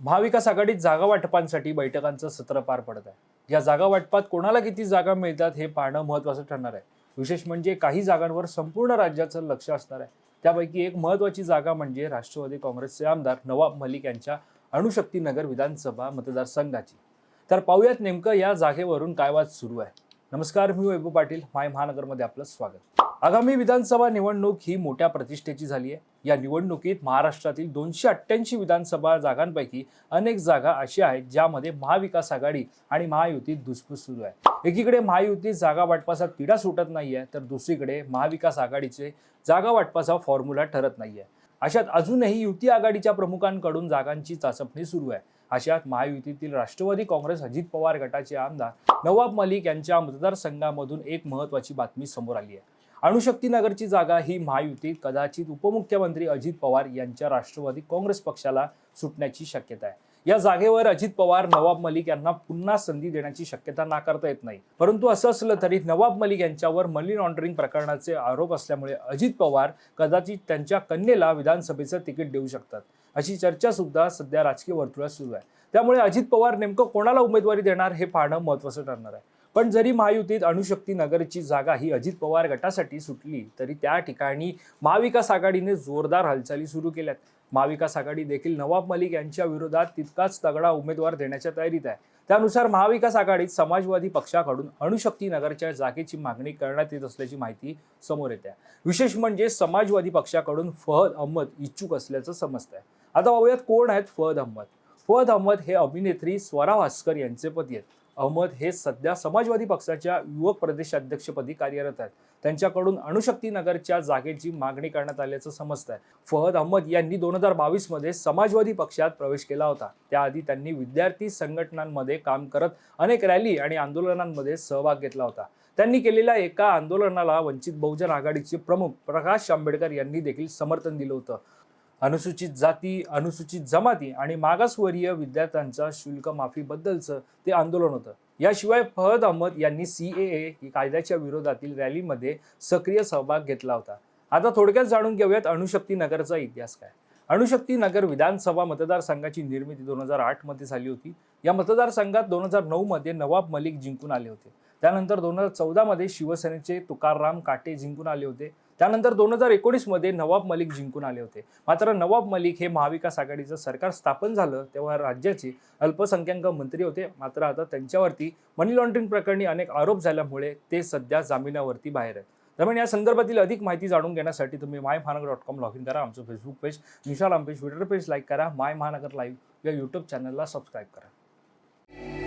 महाविकास आघाडीत जागा वाटपांसाठी बैठकांचं सत्र पार पडत आहे. या जागा वाटपात कोणाला किती जागा मिळतात हे पाहणं महत्वाचं ठरणार आहे. विशेष म्हणजे काही जागांवर संपूर्ण राज्याचं लक्ष असणार आहे. त्यापैकी एक महत्त्वाची जागा म्हणजे राष्ट्रवादी काँग्रेसचे आमदार नवाब मलिक यांच्या अणुशक्तीनगर विधानसभा मतदारसंघाची. तर पाहूयात नेमकं या जागेवरून काय वाद सुरू आहे. नमस्कार मी वैभव पाटील. माय महानगरमध्ये आपलं स्वागत. आगामी विधानसभा निवडणूक ही मोठ्या प्रतिष्ठेची झाली आहे. या निवडणुकीत महाराष्ट्रातील दोनशे अठ्ठ्याऐंशी विधानसभा जागांपैकी अनेक जागा अशा आहेत ज्यामध्ये महाविकास आघाडी आणि महायुतीत धुसफूस सुरू आहे. एकीकडे महायुतीत जागा वाटपाचा तिढा सुटत नाहीये तर दुसरीकडे महाविकास आघाडीचे जागा वाटपाचा फॉर्म्युला ठरत नाहीये. अशात अजूनही युती आघाडीच्या प्रमुखांकडून जागांची चाचपणी सुरू आहे. अशात महायुतीतील राष्ट्रवादी काँग्रेस अजित पवार गटाचे आमदार नवाब मलिक यांच्या मतदारसंघामधून एक महत्वाची बातमी समोर आली आहे. अणुशक्तीनगरची जागा ही महायुतीत कदाचित उपमुख्यमंत्री अजित पवार यांच्या राष्ट्रवादी काँग्रेस पक्षाला सुटण्याची शक्यता आहे. या जागेवर अजित पवार नवाब मलिक यांना पुन्हा संधी देण्याची शक्यता नाकारता येत नाही. परंतु असं असलं तरी नवाब मलिक यांच्यावर मनी लॉन्ड्रिंग प्रकरणाचे आरोप असल्यामुळे अजित पवार कदाचित त्यांच्या कन्येला विधानसभेचं तिकीट देऊ शकतात. अशी चर्चा सुद्धा सध्या राजकीय वर्तुळात सुरू आहे. त्यामुळे अजित पवार नेमकं कोणाला उमेदवारी देणार हे पाहणं महत्त्वाचं ठरणार आहे. पण जरी महायुतीत अणुशक्ती नगरची जागा ही अजित पवार गटासाठी सुटली तरी त्या ठिकाणी महाविकास आघाडीने जोरदार हालचाली सुरू केल्यात. महाविकास आघाडी देखील नवाब मलिक यांच्या विरोधात तितकाच तगडा उमेदवार देण्याच्या तयारीत आहे. त्यानुसार महाविकास आघाडीत समाजवादी पक्षाकडून अणुशक्ती नगरच्या जागेची मागणी करण्यात येत असल्याची माहिती समोर येते. विशेष म्हणजे समाजवादी पक्षाकडून फहद अहमद इच्छुक असल्याचं समजत आहे आता पाहूयात कोण आहेत फहद अहमद. फहद अहमद हे अभिनेत्री स्वरा भास्कर यांचे पती आहेत. अहमद हे सध्या समाजवादी पक्षाच्या युवक प्रदेशाध्यक्षपदी कार्यरत आहेत. त्यांच्याकडून अणुशक्ती नगरच्या जागेची मागणी करण्यात आल्याचं समजत आहे फहद अहमद यांनी दोन हजार बावीसमध्ये समाजवादी पक्षात प्रवेश केला होता. त्याआधी त्यांनी विद्यार्थी संघटनांमध्ये काम करत अनेक रॅली आणि आंदोलनांमध्ये सहभाग घेतला होता. त्यांनी केलेल्या एका आंदोलनाला वंचित बहुजन आघाडीचे प्रमुख प्रकाश आंबेडकर यांनी देखील समर्थन दिलं होतं. अनुसूचित जाती अनुसूचित जमाती आणि मागासवर्गीय विद्यार्थ्यांचा शुल्क माफीबद्दलचं ते आंदोलन होतं. याशिवाय फहद अहमद यांनी सी ए ए कायद्याच्या विरोधातील रॅलीमध्ये सक्रिय सहभाग घेतला होता. आता थोडक्यात जाणून घेऊयात अणुशक्ती नगरचा इतिहास काय. अणुशक्ती नगर विधानसभा मतदारसंघाची निर्मिती दोन हजार आठमध्ये झाली होती. या मतदारसंघात दोन हजार नऊ मध्ये नवाब मलिक जिंकून आले होते. त्यानंतर दोन हजार चौदामध्ये शिवसेनेचे तुकाराम काटे जिंकून आले होते. त्यानंतर दोन हजार एकोणीसमध्ये नवाब मलिक जिंकून आले होते. मात्र नवाब मलिक हे महाविकास आघाडीचं सरकार स्थापन झालं तेव्हा राज्याचे अल्पसंख्याक मंत्री होते. मात्र आता त्यांच्यावरती मनी लॉन्ड्रिंग प्रकरणी अनेक आरोप झाल्यामुळे ते सध्या जामिनावरती बाहेर आहेत. दरम्यान या संदर्भातील अधिक माहिती जाणून घेण्यासाठी तुम्ही माय महानगर डॉट कॉम लॉग इन करा. आमचं फेसबुक पेज निशाल पेज ट्विटर पेज लाईक करा. माय महानगर लाईव्ह या यूट्यूब चॅनलला सबस्क्राईब करा.